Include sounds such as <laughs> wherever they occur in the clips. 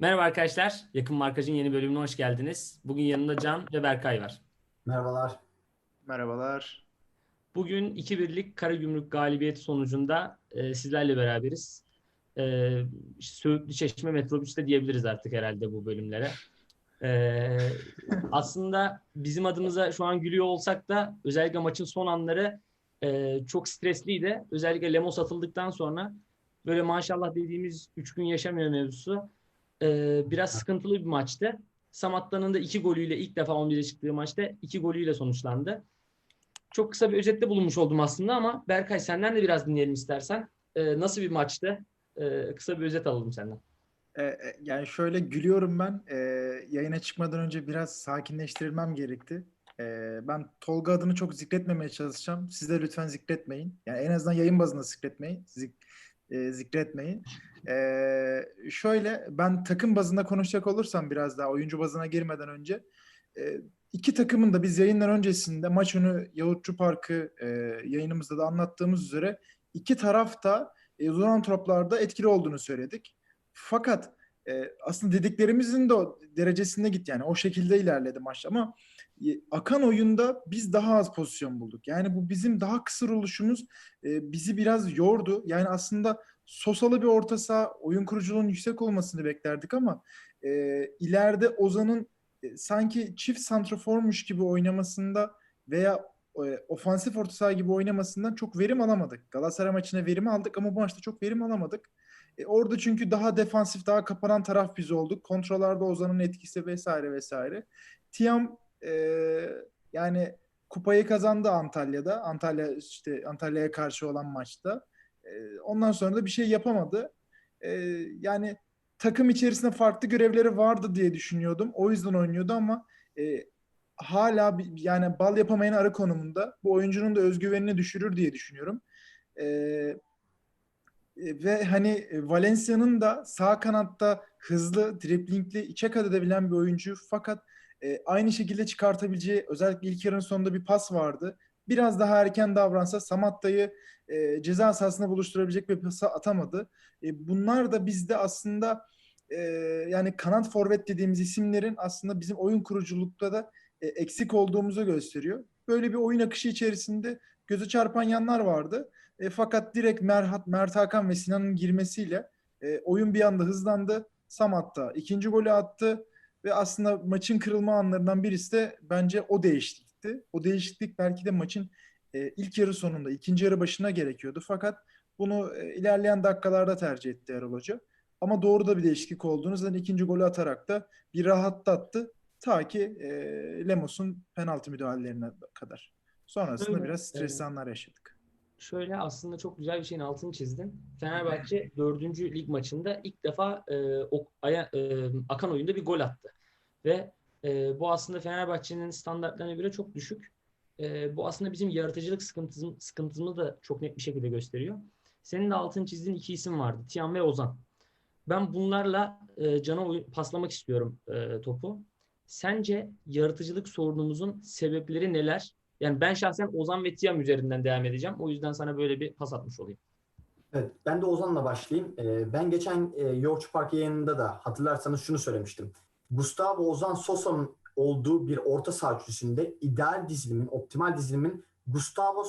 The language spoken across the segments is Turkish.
Merhaba arkadaşlar. Yakın Markaj'ın yeni bölümüne hoş geldiniz. Bugün yanımda Can ve Berkay var. Merhabalar. Merhabalar. Bugün 2-1'lik Karagümrük galibiyeti sonucunda e, sizlerle beraberiz. E, Söğütlü Çeşme Metrobüs'te diyebiliriz artık herhalde bu bölümlere. E, aslında bizim adımıza şu an gülüyor olsak da özellikle maçın son anları e, çok stresliydi. Özellikle Lemos atıldıktan sonra böyle maşallah dediğimiz 3 gün yaşamıyor mevzusu. E, biraz sıkıntılı bir maçtı. Samatta'nın da iki golüyle ilk defa 11'e çıktığı maçta iki golüyle sonuçlandı. Çok kısa bir özette bulunmuş oldum aslında ama Berkay senden de biraz dinleyelim istersen. Ee, nasıl bir maçtı? Ee, kısa bir özet alalım senden. Ee, e, yani şöyle gülüyorum ben. Ee, yayına çıkmadan önce biraz sakinleştirilmem gerekti. Ee, ben Tolga adını çok zikretmemeye çalışacağım. Siz de lütfen zikretmeyin. Yani en azından yayın bazında zikretmeyin. Zik, e, zikretmeyin. Ee, şöyle ben takım bazında konuşacak olursam biraz daha oyuncu bazına girmeden önce e, iki takımın da biz yayınlar öncesinde maç önü Yavuzcu Parkı e, yayınımızda da anlattığımız üzere iki taraf da e, duran toplarda etkili olduğunu söyledik. Fakat e, aslında dediklerimizin de o derecesinde gitti yani o şekilde ilerledi maç ama e, akan oyunda biz daha az pozisyon bulduk. Yani bu bizim daha kısır oluşumuz e, bizi biraz yordu. Yani aslında Sosalı bir orta saha oyun kuruculuğunun yüksek olmasını beklerdik ama e, ileride Ozan'ın e, sanki çift santraformuş gibi oynamasında veya e, ofansif orta saha gibi oynamasından çok verim alamadık. Galatasaray maçına verim aldık ama bu maçta çok verim alamadık. E, orada çünkü daha defansif, daha kapanan taraf biz olduk. Kontrollarda Ozan'ın etkisi vesaire vesaire. Tiam e, yani kupayı kazandı Antalya'da. Antalya işte Antalya'ya karşı olan maçta. E, ondan sonra da bir şey yapamadı. E, yani takım içerisinde farklı görevleri vardı diye düşünüyordum. O yüzden oynuyordu ama e, hala yani bal yapamayan arı konumunda. Bu oyuncunun da özgüvenini düşürür diye düşünüyorum. E, ve hani Valencia'nın da sağ kanatta hızlı, driplingli, içe kat edebilen bir oyuncu. Fakat e, aynı şekilde çıkartabileceği özellikle ilk yarının sonunda bir pas vardı. Biraz daha erken davransa Samatta'yı e, ceza sahasında buluşturabilecek bir pası atamadı. E, bunlar da bizde aslında e, yani kanat forvet dediğimiz isimlerin aslında bizim oyun kuruculukta da e, eksik olduğumuzu gösteriyor. Böyle bir oyun akışı içerisinde göze çarpan yanlar vardı. E, fakat direkt Merhat, Mert Hakan ve Sinan'ın girmesiyle e, oyun bir anda hızlandı. Samat da ikinci golü attı ve aslında maçın kırılma anlarından birisi de bence o değişiklikti. O değişiklik belki de maçın e, ilk yarı sonunda, ikinci yarı başına gerekiyordu. Fakat bunu e, ilerleyen dakikalarda tercih etti Erol Hoca. Ama doğru da bir değişiklik olduğunu zaten ikinci golü atarak da bir rahatlattı. Ta ki e, Lemos'un penaltı müdahalelerine kadar. Sonrasında Öyle, biraz stresli evet. anlar yaşadık. Şöyle aslında çok güzel bir şeyin altını çizdin. Fenerbahçe 4. lig maçında ilk defa e, o, aya, e, akan oyunda bir gol attı. Ve e, bu aslında Fenerbahçe'nin standartlarına göre çok düşük. E, bu aslında bizim yaratıcılık sıkıntımız, sıkıntımızı da çok net bir şekilde gösteriyor. Senin de altını çizdiğin iki isim vardı. Tiam ve Ozan. Ben bunlarla e, Can'a oy- paslamak istiyorum e, topu. Sence yaratıcılık sorunumuzun sebepleri neler? Yani ben şahsen Ozan ve Tiam üzerinden devam edeceğim. O yüzden sana böyle bir pas atmış olayım. Evet, ben de Ozan'la başlayayım. Ee, ben geçen e, Yoğurtçu Park yayınında da hatırlarsanız şunu söylemiştim. Gustavo Ozan Sosa'nın olduğu bir orta saha ideal dizilimin, optimal dizilimin Gustavo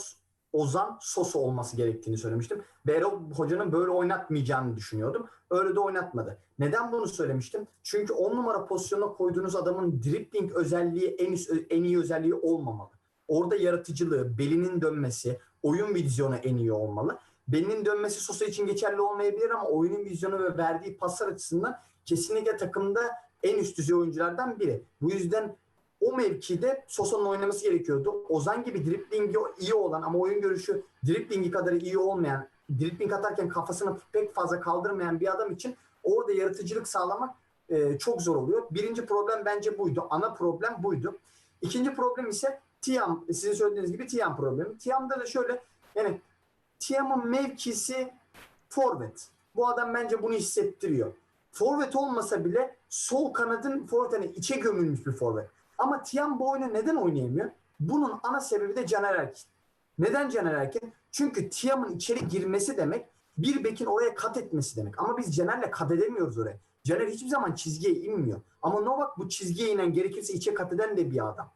Ozan Sosa olması gerektiğini söylemiştim. Ve Erol Hoca'nın böyle oynatmayacağını düşünüyordum. Öyle de oynatmadı. Neden bunu söylemiştim? Çünkü 10 numara pozisyonuna koyduğunuz adamın dribbling özelliği en, üst, en iyi özelliği olmamalı. Orada yaratıcılığı, belinin dönmesi, oyun vizyonu en iyi olmalı. Belinin dönmesi Sosa için geçerli olmayabilir ama oyunun vizyonu ve verdiği paslar açısından kesinlikle takımda en üst düzey oyunculardan biri. Bu yüzden o mevkide Sosa'nın oynaması gerekiyordu. Ozan gibi driblingi iyi olan ama oyun görüşü driblingi kadar iyi olmayan, dribling atarken kafasını pek fazla kaldırmayan bir adam için orada yaratıcılık sağlamak e, çok zor oluyor. Birinci problem bence buydu. Ana problem buydu. İkinci problem ise Tiam, sizin söylediğiniz gibi Tiam problemi. Tiam'da da şöyle yani Tiam'ın mevkisi forvet. Bu adam bence bunu hissettiriyor. Forvet olmasa bile sol kanadın forvetine içe gömülmüş bir forvet. Ama Tiam bu oyunu neden oynayamıyor? Bunun ana sebebi de Caner Erkin. Neden Caner Erkin? Çünkü Tiam'ın içeri girmesi demek bir bekin oraya kat etmesi demek. Ama biz Caner'le kat edemiyoruz oraya. Caner hiçbir zaman çizgiye inmiyor. Ama Novak bu çizgiye inen gerekirse içe kat eden de bir adam.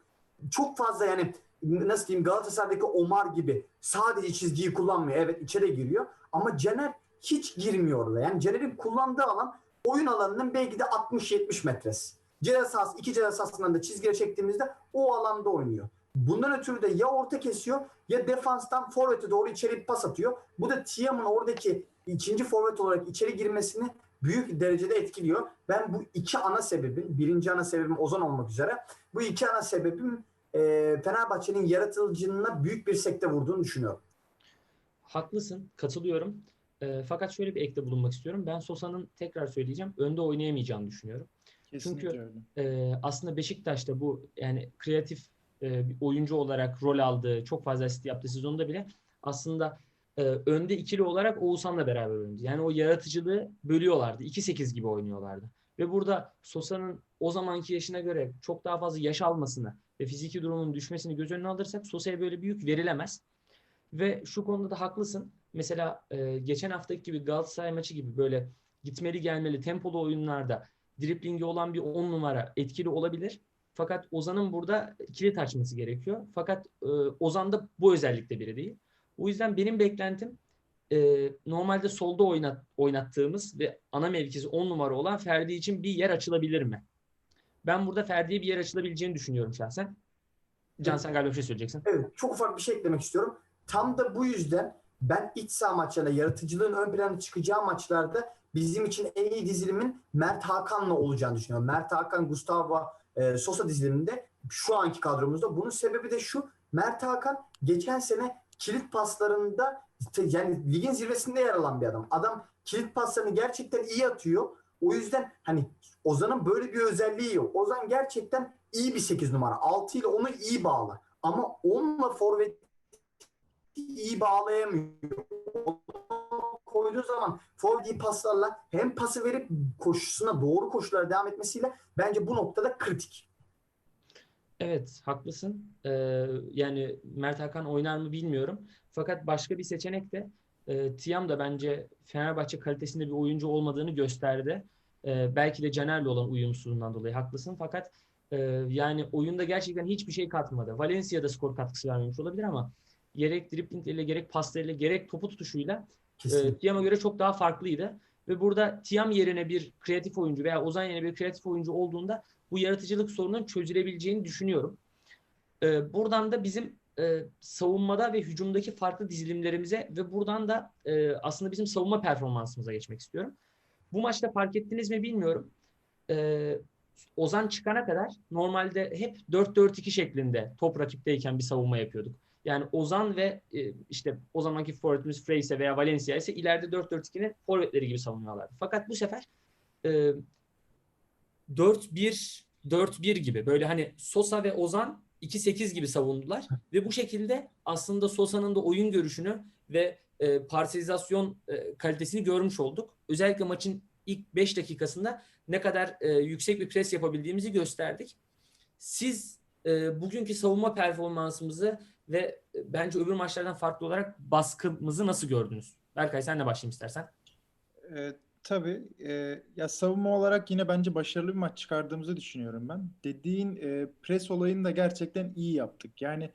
Çok fazla yani nasıl diyeyim Galatasaray'daki Omar gibi sadece çizgiyi kullanmıyor. Evet içeri giriyor ama Caner hiç girmiyor orada. Yani Caner'in kullandığı alan oyun alanının belki de 60-70 metresi. Ceza sahası, iki ceza sahasından da çizgiye çektiğimizde o alanda oynuyor. Bundan ötürü de ya orta kesiyor ya defanstan forvete doğru içeri pas atıyor. Bu da Tiam'ın oradaki ikinci forvet olarak içeri girmesini büyük derecede etkiliyor. Ben bu iki ana sebebin, birinci ana sebebim Ozan olmak üzere, bu iki ana sebebim e, Fenerbahçe'nin yaratıcılığına büyük bir sekte vurduğunu düşünüyorum. Haklısın, katılıyorum. E, fakat şöyle bir ekte bulunmak istiyorum. Ben Sosa'nın tekrar söyleyeceğim, önde oynayamayacağını düşünüyorum. Kesinlikle Çünkü- öyle. E, aslında Beşiktaş'ta bu yani kreatif e, bir oyuncu olarak rol aldığı, çok fazla asist yaptığı sezonda bile aslında e, önde ikili olarak Oğuzhan'la beraber oynadı. Yani o yaratıcılığı bölüyorlardı. 2-8 gibi oynuyorlardı. Ve burada Sosa'nın o zamanki yaşına göre çok daha fazla yaş almasını ve fiziki durumunun düşmesini göz önüne alırsak Sosa'ya böyle bir yük verilemez. Ve şu konuda da haklısın. Mesela e, geçen haftaki gibi Galatasaray maçı gibi böyle gitmeli gelmeli tempolu oyunlarda driplingi olan bir 10 numara etkili olabilir. Fakat Ozan'ın burada kilit açması gerekiyor. Fakat e, Ozan da bu özellikle biri değil. O yüzden benim beklentim e, normalde solda oynat, oynattığımız ve ana mevkisi 10 numara olan Ferdi için bir yer açılabilir mi? Ben burada Ferdi'ye bir yer açılabileceğini düşünüyorum şahsen. Can sen galiba bir şey söyleyeceksin. Evet, çok ufak bir şey eklemek istiyorum. Tam da bu yüzden ben iç saha maçlarında yaratıcılığın ön plana çıkacağı maçlarda bizim için en iyi dizilimin Mert Hakan'la olacağını düşünüyorum. Mert Hakan, Gustavo e, Sosa diziliminde şu anki kadromuzda. Bunun sebebi de şu. Mert Hakan geçen sene kilit paslarında yani ligin zirvesinde yer alan bir adam. Adam kilit paslarını gerçekten iyi atıyor. O yüzden hani Ozan'ın böyle bir özelliği yok. Ozan gerçekten iyi bir 8 numara. 6 ile onu iyi bağlar. Ama onunla forvet iyi bağlayamıyor. Onu koyduğu zaman forvet paslarla hem pası verip koşusuna doğru koşulara devam etmesiyle bence bu noktada kritik. Evet, haklısın. Ee, yani Mert Hakan oynar mı bilmiyorum. Fakat başka bir seçenek de e, Tiam da bence Fenerbahçe kalitesinde bir oyuncu olmadığını gösterdi. Ee, belki de Caner'le olan uyumsuzluğundan dolayı haklısın. Fakat e, yani oyunda gerçekten hiçbir şey katmadı. Valencia'da skor katkısı vermemiş olabilir ama gerek driblingleriyle, gerek paslarıyla, gerek topu tutuşuyla e, Tiam'a göre çok daha farklıydı. Ve burada Tiam yerine bir kreatif oyuncu veya Ozan yerine bir kreatif oyuncu olduğunda bu yaratıcılık sorunun çözülebileceğini düşünüyorum. E, buradan da bizim e, savunmada ve hücumdaki farklı dizilimlerimize ve buradan da e, aslında bizim savunma performansımıza geçmek istiyorum. Bu maçta fark ettiniz mi bilmiyorum. E, Ozan çıkana kadar normalde hep 4-4-2 şeklinde top rakipteyken bir savunma yapıyorduk. Yani Ozan ve e, işte o zamanki forvetimiz Freise veya Valencia ise ileride 4-4-2'nin forvetleri gibi savunuyorlardı. Fakat bu sefer e, 4-1 4-1 gibi böyle hani Sosa ve Ozan 2-8 gibi savundular ve bu şekilde aslında Sosa'nın da oyun görüşünü ve e, parselizasyon e, kalitesini görmüş olduk. Özellikle maçın ilk 5 dakikasında ne kadar e, yüksek bir pres yapabildiğimizi gösterdik. Siz e, bugünkü savunma performansımızı ve e, bence öbür maçlardan farklı olarak baskımızı nasıl gördünüz? Berkay senle başlayayım istersen. E, tabii. E, ya savunma olarak yine bence başarılı bir maç çıkardığımızı düşünüyorum ben. Dediğin e, pres olayını da gerçekten iyi yaptık. Yani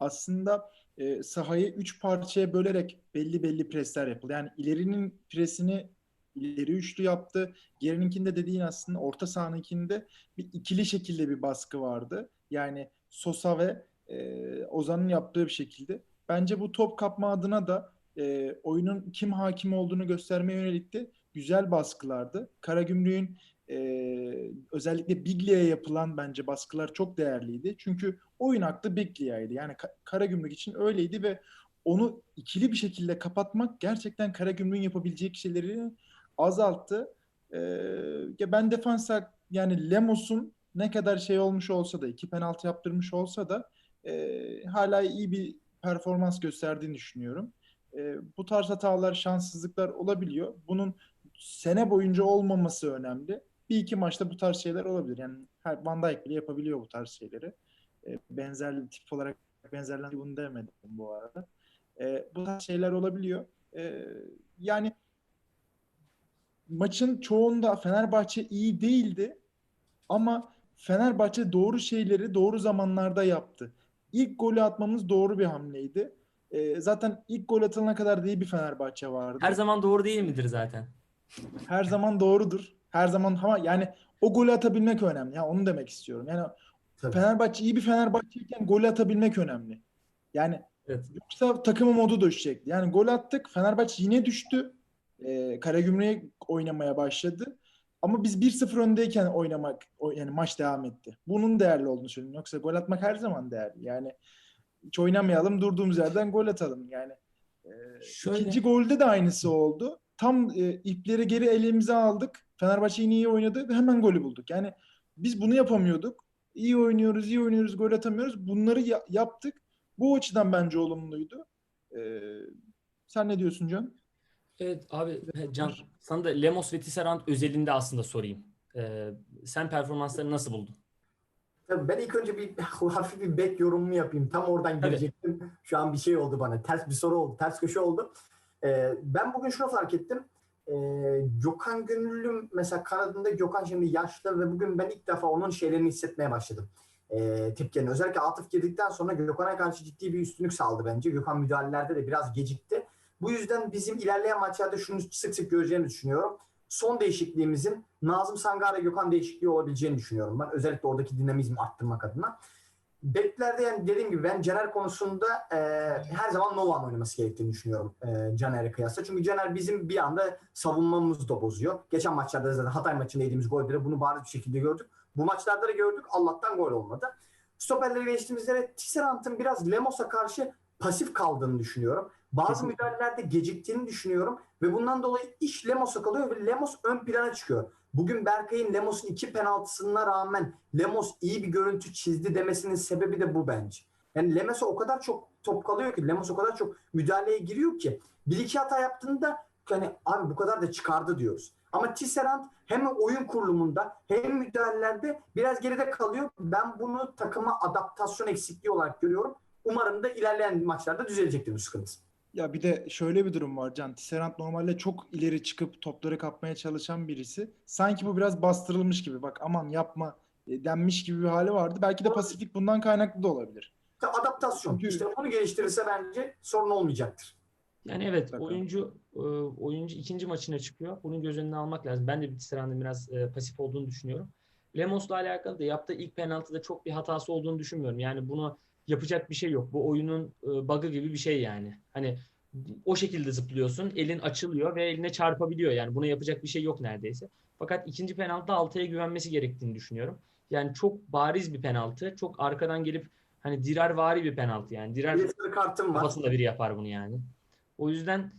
aslında e, sahayı üç parçaya bölerek belli belli presler yapıldı. Yani ilerinin presini ileri üçlü yaptı. Gerininkinde dediğin aslında orta sahanınkinde bir ikili şekilde bir baskı vardı. Yani Sosa ve e, Ozan'ın yaptığı bir şekilde. Bence bu top kapma adına da e, oyunun kim hakim olduğunu göstermeye yönelik güzel baskılardı. Karagümrük'ün e, özellikle Biglia'ya yapılan bence baskılar çok değerliydi. Çünkü oyun aklı Biglia'ydı. Yani Ka- Karagümrük için öyleydi ve onu ikili bir şekilde kapatmak gerçekten Karagümrük'ün yapabileceği şeyleri azalttı. E, ya ben defansa yani Lemos'un ne kadar şey olmuş olsa da iki penaltı yaptırmış olsa da e, hala iyi bir performans gösterdiğini düşünüyorum. E, bu tarz hatalar, şanssızlıklar olabiliyor. Bunun sene boyunca olmaması önemli. Bir iki maçta bu tarz şeyler olabilir. Yani her Van Dijk bile yapabiliyor bu tarz şeyleri. E, benzer tip olarak benzerlendi bunu demedim bu arada. E, bu tarz şeyler olabiliyor. E, yani maçın çoğunda Fenerbahçe iyi değildi ama Fenerbahçe doğru şeyleri doğru zamanlarda yaptı. İlk golü atmamız doğru bir hamleydi. Ee, zaten ilk gol atılana kadar da iyi bir Fenerbahçe vardı. Her zaman doğru değil midir zaten? Her zaman doğrudur. Her zaman ama yani o golü atabilmek önemli. Ya onu demek istiyorum. Yani Tabii. Fenerbahçe iyi bir Fenerbahçe'yken golü atabilmek önemli. Yani Evet. yoksa takımın modu düşecekti. Yani gol attık. Fenerbahçe yine düştü. Ee, Karagümrük'e oynamaya başladı. Ama biz 1-0 öndeyken oynamak yani maç devam etti. Bunun değerli olduğunu söylüyorum. Yoksa gol atmak her zaman değerli. Yani hiç oynamayalım, durduğumuz yerden gol atalım. Yani e, Şöyle- ikinci golde de aynısı oldu. Tam e, ipleri geri elimize aldık. Fenerbahçe yine iyi oynadı ve hemen golü bulduk. Yani biz bunu yapamıyorduk. İyi oynuyoruz, iyi oynuyoruz, gol atamıyoruz. Bunları ya- yaptık. Bu açıdan bence olumluydu. Ee, sen ne diyorsun Can? Evet abi Can sana da Lemos ve Tisserand özelinde aslında sorayım. Ee, sen performanslarını nasıl buldun? Tabii ben ilk önce bir <laughs> hafif bir bek yorumumu yapayım. Tam oradan girecektim. Şu an bir şey oldu bana. Ters bir soru oldu. Ters köşe oldu. Ee, ben bugün şunu fark ettim. Ee, Gökhan Gönüllüm mesela kanadında Gökhan şimdi yaşlı ve bugün ben ilk defa onun şeylerini hissetmeye başladım. Ee, tiplerini. Özellikle Atıf girdikten sonra Gökhan'a karşı ciddi bir üstünlük sağladı bence. Gökhan müdahalelerde de biraz gecikti. Bu yüzden bizim ilerleyen maçlarda şunu sık sık göreceğini düşünüyorum. Son değişikliğimizin Nazım Sangare Gökhan değişikliği olabileceğini düşünüyorum ben. Özellikle oradaki dinamizmi arttırmak adına. Beklerde yani dediğim gibi ben Caner konusunda e, her zaman Novan oynaması gerektiğini düşünüyorum e, Caner'e kıyasla. Çünkü Caner bizim bir anda savunmamızı da bozuyor. Geçen maçlarda da zaten Hatay maçında yediğimiz golde bunu bariz bir şekilde gördük. Bu maçlarda da gördük. Allah'tan gol olmadı. Stoperleri geçtiğimizde de Tisserant'ın biraz Lemos'a karşı pasif kaldığını düşünüyorum. Bazı Kesinlikle. müdahalelerde geciktiğini düşünüyorum ve bundan dolayı iş Lemos'a kalıyor ve Lemos ön plana çıkıyor. Bugün Berkay'ın Lemos'un iki penaltısına rağmen Lemos iyi bir görüntü çizdi demesinin sebebi de bu bence. Yani Lemos'a o kadar çok top kalıyor ki Lemos o kadar çok müdahaleye giriyor ki bir iki hata yaptığında hani abi bu kadar da çıkardı diyoruz. Ama Tisserand hem oyun kurulumunda hem müdahalelerde biraz geride kalıyor. Ben bunu takıma adaptasyon eksikliği olarak görüyorum. Umarım da ilerleyen maçlarda düzelecektir bu sıkıntı. Ya bir de şöyle bir durum var Can. Tisserand normalde çok ileri çıkıp topları kapmaya çalışan birisi. Sanki bu biraz bastırılmış gibi. Bak aman yapma e, denmiş gibi bir hali vardı. Belki de pasiflik bundan kaynaklı da olabilir. Adaptasyon. Çünkü- İşte bunu geliştirirse bence sorun olmayacaktır. Yani evet Bakalım. oyuncu e, oyuncu ikinci maçına çıkıyor. Bunun göz önüne almak lazım. Ben de bir Tisserand'ın biraz e, pasif olduğunu düşünüyorum. Lemos'la alakalı da yaptığı ilk penaltıda çok bir hatası olduğunu düşünmüyorum. Yani bunu yapacak bir şey yok. Bu oyunun e, bug'ı gibi bir şey yani. Hani o şekilde zıplıyorsun. Elin açılıyor ve eline çarpabiliyor. Yani buna yapacak bir şey yok neredeyse. Fakat ikinci penaltıda Altay'a güvenmesi gerektiğini düşünüyorum. Yani çok bariz bir penaltı. Çok arkadan gelip hani dirarvari bir penaltı yani. Dirar Bir kartım var. Kafasında biri yapar bunu yani. O yüzden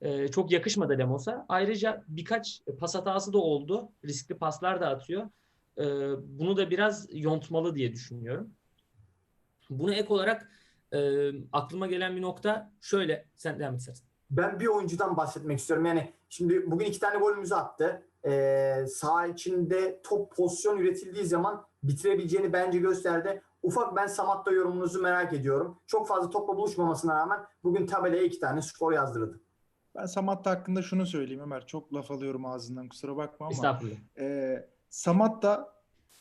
e, çok yakışmadı Lemos'a. Ayrıca birkaç pas hatası da oldu. Riskli paslar da atıyor. E, bunu da biraz yontmalı diye düşünüyorum. Buna ek olarak e, aklıma gelen bir nokta şöyle. Sen devam et istersen. Ben bir oyuncudan bahsetmek istiyorum. Yani şimdi bugün iki tane golümüzü attı. Ee, saha içinde top pozisyon üretildiği zaman bitirebileceğini bence gösterdi. Ufak ben Samat'ta yorumunuzu merak ediyorum. Çok fazla topla buluşmamasına rağmen bugün tabelaya iki tane skor yazdırdı. Ben Samatta hakkında şunu söyleyeyim Ömer. Çok laf alıyorum ağzından kusura bakma ama. Estağfurullah. e, Samatta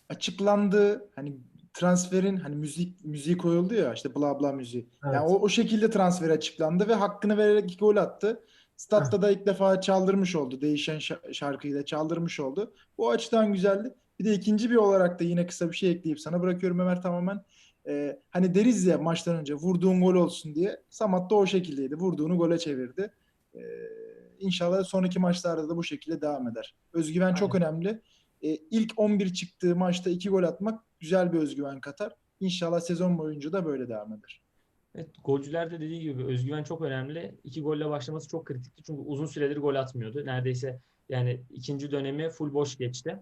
açıklandığı hani transferin hani müzik müziği koyuldu ya işte bla bla müziği. Evet. Yani o, o şekilde transfer açıklandı ve hakkını vererek iki gol attı. Statta da ilk defa çaldırmış oldu. Değişen şa- şarkıyı da çaldırmış oldu. Bu açıdan güzeldi. Bir de ikinci bir olarak da yine kısa bir şey ekleyip sana bırakıyorum Ömer tamamen. Ee, hani deriz ya maçtan önce vurduğun gol olsun diye. Samat da o şekildeydi. Vurduğunu gole çevirdi. Ee, inşallah sonraki maçlarda da bu şekilde devam eder. Özgüven çok önemli. Ee, ilk 11 çıktığı maçta iki gol atmak güzel bir özgüven katar. İnşallah sezon boyunca da böyle devam eder. Evet, golcülerde dediği gibi özgüven çok önemli. İki golle başlaması çok kritikti. Çünkü uzun süredir gol atmıyordu. Neredeyse yani ikinci dönemi full boş geçti.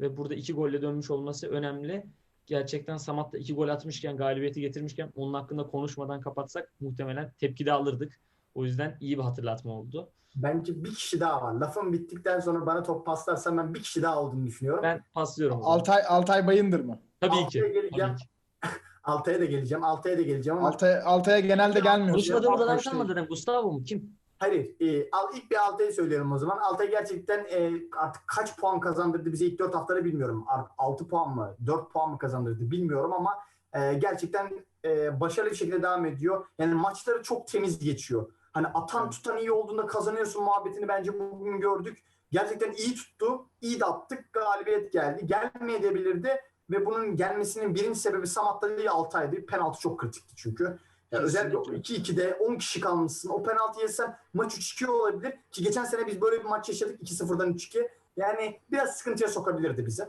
Ve burada iki golle dönmüş olması önemli. Gerçekten Samat da iki gol atmışken, galibiyeti getirmişken onun hakkında konuşmadan kapatsak muhtemelen tepki de alırdık. O yüzden iyi bir hatırlatma oldu. Bence bir kişi daha var. Lafım bittikten sonra bana top paslarsan ben bir kişi daha olduğunu düşünüyorum. Ben paslıyorum. o zaman. Altay Altay Bayındır mı? Tabii ki. Altay'a geleceğim. Tabii ki. <laughs> Altay'a da geleceğim. Altay'a da geleceğim ama Altay Altay'a genelde gelmiyor. Konuşmadığımız adam Hoş değil. kalmadı dedim. Gustavo mu? Kim? Hayır. E, al, ilk bir Altay'ı söylüyorum o zaman. Altay gerçekten e, artık kaç puan kazandırdı bize ilk 4 haftada bilmiyorum. 6 puan mı 4 puan mı kazandırdı bilmiyorum ama e, gerçekten e, başarılı bir şekilde devam ediyor. Yani maçları çok temiz geçiyor. Hani atan tutan iyi olduğunda kazanıyorsun muhabbetini bence bugün gördük. Gerçekten iyi tuttu. iyi de attık. Galibiyet geldi. Gelmeyebilirdi ve bunun gelmesinin birinci sebebi Samat'ta değil Altay'dı. Penaltı çok kritikti çünkü. Ya özellikle o 2-2'de 10 kişi kalmışsın. O penaltı yesen maç 3-2 olabilir. Ki geçen sene biz böyle bir maç yaşadık 2-0'dan 3-2. Yani biraz sıkıntıya sokabilirdi bizi.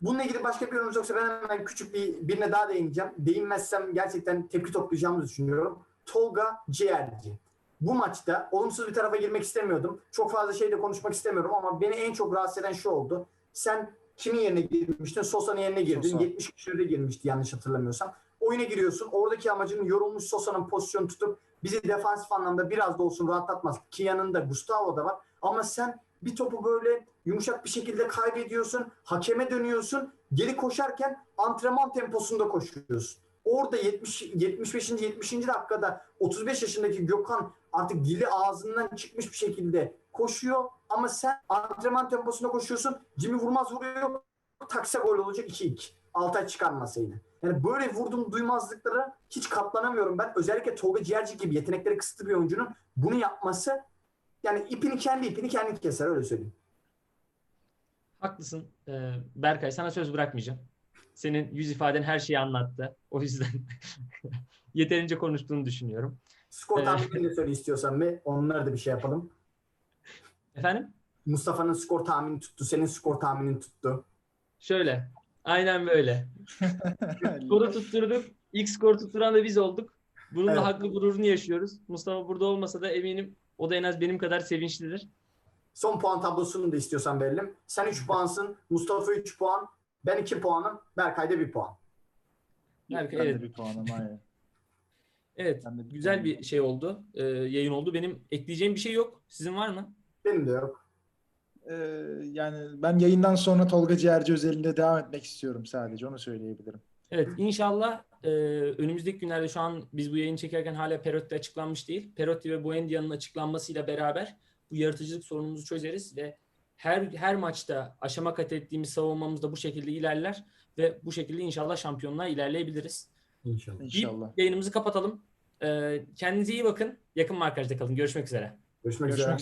Bununla ilgili başka bir yorumumuz yoksa ben hemen küçük bir birine daha değineceğim. Değinmezsem gerçekten tepki toplayacağımızı düşünüyorum. Tolga Ciğerci. Bu maçta olumsuz bir tarafa girmek istemiyordum. Çok fazla şey de konuşmak istemiyorum ama beni en çok rahatsız eden şu oldu. Sen kimin yerine girmiştin? Sosa'nın yerine girdin. Sosa. 70 küsürde girmişti yanlış hatırlamıyorsam. Oyuna giriyorsun. Oradaki amacın yorulmuş Sosa'nın pozisyonu tutup bizi defansif anlamda biraz da olsun rahatlatmaz. Ki yanında Gustavo da var. Ama sen bir topu böyle yumuşak bir şekilde kaybediyorsun. Hakeme dönüyorsun. Geri koşarken antrenman temposunda koşuyorsun. Orada 70 75. 70. dakikada 35 yaşındaki Gökhan artık dili ağzından çıkmış bir şekilde koşuyor ama sen antrenman temposunda koşuyorsun. Jimmy vurmaz vuruyor. Taksa gol olacak 2-2. Altay çıkarmasa yine. Yani böyle vurdum duymazlıklara hiç katlanamıyorum ben. Özellikle Tolga Ciğerci gibi yetenekleri kısıtlı bir oyuncunun bunu yapması yani ipini kendi ipini kendi keser öyle söyleyeyim. Haklısın. Berkay sana söz bırakmayacağım. Senin yüz ifaden her şeyi anlattı. O yüzden <laughs> yeterince konuştuğunu düşünüyorum. Skor Evet. tahminini söyle istiyorsan ve onları da bir şey yapalım. Efendim? Mustafa'nın skor tahmini tuttu. Senin skor tahminin tuttu. Şöyle. Aynen böyle. <laughs> Skoru tutturduk. İlk skoru tutturan da biz olduk. Bunun Evet. da haklı gururunu yaşıyoruz. Mustafa burada olmasa da eminim o da en az benim kadar sevinçlidir. Son puan tablosunu da istiyorsan verelim. Sen 3 <laughs> puansın. Mustafa 3 puan. Ben 2 puanım. Berkay da 1 puan. Ben de evet. bir puanım aynen. Evet. Ben de bir Güzel puanım. bir şey oldu. Ee, yayın oldu. Benim ekleyeceğim bir şey yok. Sizin var mı? Benim de yok. Ee, yani ben yayından sonra Tolga Ciğerci özelinde devam etmek istiyorum sadece onu söyleyebilirim. Evet inşallah e, önümüzdeki günlerde şu an biz bu yayını çekerken hala Perotti açıklanmış değil. Perotti ve Buendia'nın açıklanmasıyla beraber bu yaratıcılık sorunumuzu çözeriz ve her her maçta aşama kat ettiğimiz savunmamız da bu şekilde ilerler ve bu şekilde inşallah şampiyonluğa ilerleyebiliriz. İnşallah. İnşallah. Yayınımızı kapatalım. E, kendinize iyi bakın. Yakın markajda kalın. Görüşmek üzere. Görüşmek, Görüşmek üzere. üzere.